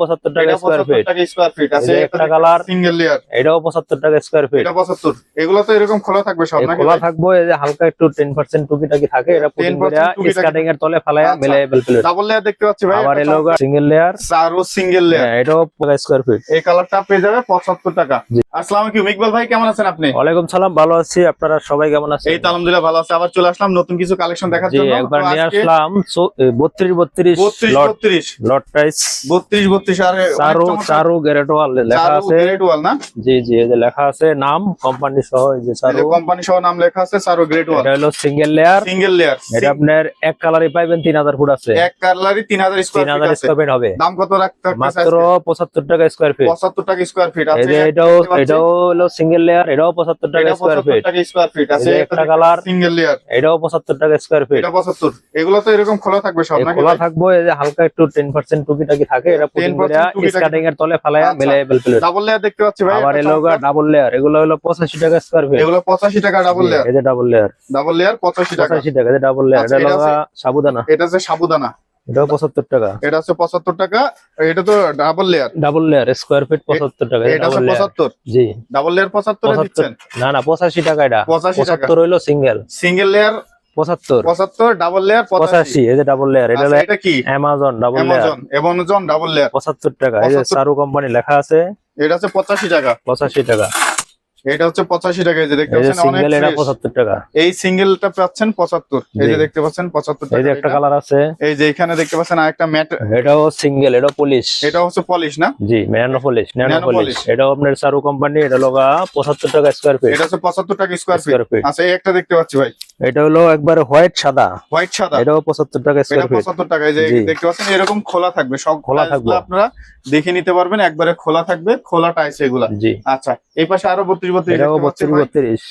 পঁচাত্তর টাকা এটা স্কোয়ার ফিট টাকা স্কয়ার ফিট আছে একটা কালার সিঙ্গেল লেয়ার এটাও পঁচাত্তর টাকা স্কোয়ার ফিট এটা 75 এগুলো তো এরকম খোলা থাকবে সব নাকি খোলা থাকবে এই যে হালকা একটু টেন পার্সেন্ট টুকিটাকি থাকে এটা 10% টুকিটাকি। স্কার্টিং এর তলে ফালায়া আচ্ছা। মিলে প্লেট ডাবল লেয়ার দেখতে পাচ্ছি ভাই আবার এলো সিঙ্গেল লেয়ার চারো সিঙ্গেল লেয়ার এটাও স্কোয়ার ফিট এই কালারটা পেয়ে যাবে 75 টাকা। আসসালামু আলাইকুম ইকবাল ভাই কেমন আছেন আপনি? ওয়ালাইকুম সালাম ভালো আছি। আপনারা সবাই কেমন আছেন? এই তো আলহামদুলিল্লাহ ভালো আছে। আবার চলে আসলাম নতুন কিছু কালেকশন দেখার জন্য। একবার নিয়ে আসলাম। বত্রিশ বত্রিশ 32 32 লট প্রাইস 32 32 আর চারু চারু গ্যারেটোয়াল লেখা আছে। গ্রেড না? জি জি এই যে লেখা আছে। নাম কোম্পানি সহ এই যে চারু। কোম্পানি সহ নাম লেখা আছে চারো গ্রেড এটা হলো সিঙ্গেল লেয়ার সিঙ্গেল লেয়ার এটা আপনার এক কালারে পাইবেন তিন হাজার ফুট আছে। এক কালারই 3000 তিন স্কয়ার ফিট আছে। স্কোয়ার ফিট হবে। দাম কত রাখতে মাত্র পঁচাত্তর টাকা স্কোয়ার ফিট 75 টাকা স্কয়ার ফিট আছে। এটাও এটাও হলো সিঙ্গেল লেয়ার এটাও পঁচাত্তর টাকা এটা স্কোয়ার 75 ফিট টাকা স্কয়ার ফিট আছে একটা কালার সিঙ্গেল লেয়ার এটাও পঁচাত্তর টাকা স্কোয়ার ফিট এটা 75 এগুলো তো এরকম খোলা থাকবে সব নাকি খোলা? থাকব এই যে হালকা একটু টুকিটাকি থাকে এটা পুটিং করে টুকিটাকি। এর তলে ফালায়া আচ্ছা। প্লেট ডাবল লেয়ার দেখতে পাচ্ছি ভাই আবার এলো ডাবল লেয়ার এগুলো হলো পঁচাশি টাকা স্কোয়ার ফিট এগুলো 85 টাকা ডাবল লেয়ার এই যে ডাবল লেয়ার ডাবল লেয়ার 85 টাকা। ডাবল লেয়ার আচ্ছা, এটা এটা হলো সাবুদানা। এটা হচ্ছে সাবুদানা। এটাও টাকা। এটা 75 টাকা এটা তো double layer double layer square feet পঁচাত্তর টাকা এটা 75 জি। ডাবল লেয়ার 75 এ পঁচাত্তর। দিচ্ছেন? না না পঁচাশি টাকা এটা। 85 টাকা। হইল সিঙ্গেল সিঙ্গেল লেয়ার পঁচাত্তর। 75 ডাবল লেয়ার 85 পঁচাশি এই যে ডাবল লেয়ার এটা আচ্ছা, এটা কি? ডাবল লেয়ার ডাবল লেয়ার পঁচাত্তর টাকা এই যে সারু কোম্পানি লেখা আছে। এটা হচ্ছে 85 টাকা। পঁচাশি টাকা। এটা হচ্ছে 85 টাকা এই যে দেখতে পাচ্ছেন অনেক সিঙ্গেল এটা টাকা। এই সিঙ্গেলটা পাচ্ছেন 75 এই যে দেখতে পাচ্ছেন 75 টাকা এই যে একটা কালার আছে। এই যে এখানে দেখতে পাচ্ছেন আরেকটা ম্যাট এটাও সিঙ্গেল এটাও পুলিশ এটা হচ্ছে পলিশ না? জি ন্যানো পলিশ ন্যানো পলিশ এটাও আপনার সারু কোম্পানি এটা লগা পঁচাত্তর টাকা স্কোয়ার ফিট এটা হচ্ছে 75 টাকা স্কয়ার স্কোয়ার ফিট আচ্ছা এই একটা দেখতে পাচ্ছি ভাই। এটা হলো একবারে হোয়াইট সাদা। হোয়াইট সাদা। এটাও পঁচাত্তর টাকা পঁচাত্তর স্কোয়ার ফিট 75 টাকা এই যে দেখতে পাচ্ছেন এরকম খোলা থাকবে। সব খোলা থাকবে। আপনারা দেখে নিতে পারবেন একবারে খোলা থাকবে খোলা টাইস এগুলা। জি। আচ্ছা এই পাশে আরও 32 32 এটাও বত্রিশ বত্রিশ।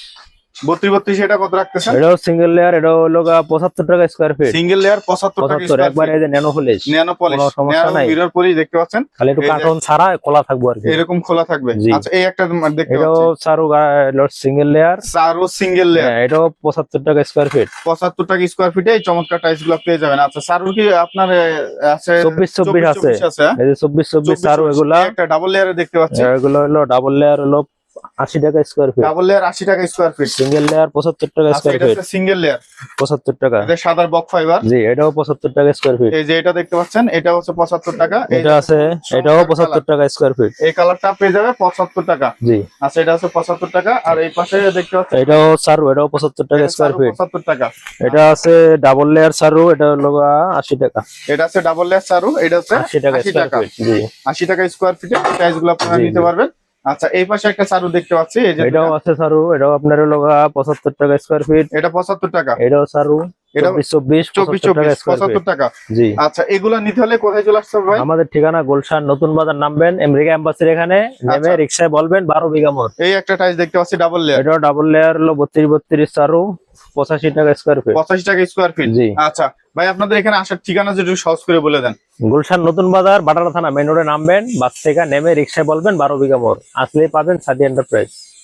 32 32 এটা কত রাখতেছেন? এটাও সিঙ্গেল লেয়ার এটাও হলো পঁচাত্তর টাকা স্কোয়ার ফিট সিঙ্গেল লেয়ার 75 টাকা স্কয়ার একবার এই যে nano polish nano polish nano mirror polish দেখতে পাচ্ছেন? খালি একটু কার্টন ছাড়া খোলা থাকব আর কি। এরকম খোলা থাকবে। আচ্ছা এই একটা দেখতে এটাও পাচ্ছি। সিঙ্গেল লেয়ার চারো সিঙ্গেল লেয়ার এটাও পঁচাত্তর টাকা স্কোয়ার ফিট পঁচাত্তর টাকা স্কোয়ার ফিটে এই চমৎকার পেয়ে যাবেন। আচ্ছা সারুর কি আপনার আছে চব্বিশ চব্বিশ আছে। 24 আছে? হ্যাঁ? এই যে চব্বিশ চব্বিশ 24 সারু এগুলা। একটা ডাবল লেয়ারে দেখতে পাচ্ছি। এগুলো হলো ডাবল লেয়ার হলো আশি টাকা স্কোয়ার ফিট ডাবল লেয়ার টাকা স্কোয়ার ফিট সিঙ্গেল লেয়ার পঁচাত্তর টাকা আচ্ছা এটা হচ্ছে সিঙ্গেল লেয়ার পঁচাত্তর টাকা। এটা সাদার বক ফাইবার জি এটাও পঁচাত্তর টাকা স্কোয়ার ফিট এই যে এটা দেখতে পাচ্ছেন এটা হচ্ছে পঁচাত্তর টাকা। এটা আছে এটাও চমৎকার পঁচাত্তর টাকা স্কোয়ার ফিট এই কালারটা পেয়ে যাবে পঁচাত্তর টাকা। জি। আচ্ছা এটা হচ্ছে পঁচাত্তর টাকা। আর এই পাশে দেখতে পাচ্ছেন এটাও সারু এটাও পঁচাত্তর টাকা স্কোয়ার ফিট পঁচাত্তর টাকা। এটা আছে ডাবল লেয়ার সারু এটা হলো আশি টাকা। এটা আছে ডাবল লেয়ার চারু এটা হচ্ছে আশি টাকা আশি স্কোয়ার টাকা। ফিট জি। আশি টাকা স্কোয়ার ফিটে টাইলসগুলো আপনারা নিতে পারবেন। আচ্ছা এই পাশে একটা সারু দেখতে পাচ্ছি এটাও আছে সারু এটাও আপনার লগা পঁচাত্তর টাকা স্কোয়ার ফিট এটা পঁচাত্তর টাকা। এটাও সারু এটা চব্বিশ চব্বিশ চব্বিশ পঁচাত্তর টাকা। জি। আচ্ছা এগুলা নিতে হলে কোথায় চলে আসতে ভাই? আমাদের ঠিকানা গুলশান নতুন বাজার নামবেন আমেরিকা এম্বাসির এখানে। নেমে আচ্ছা। রিক্সায় বলবেন বারো বিঘা এই একটা টাইলস দেখতে পাচ্ছি ডাবল লেয়ার এটাও ডাবল লেয়ার হলো বত্রিশ বত্রিশ চারু পঁচাশি টাকা স্কোয়ার ফিট পঁচাশি টাকা স্কোয়ার ফিট জি। আচ্ছা ভাই আপনাদের এখানে আসার ঠিকানা যদি একটু সহজ করে বলে দেন। গুলশান নতুন বাজার বাটারা থানা মেন রোডে নামবেন বাস থেকে নেমে রিক্সায় বলবেন বারো বিঘা মোড়। আসলে পাবেন সাদি এন্টারপ্রাইজ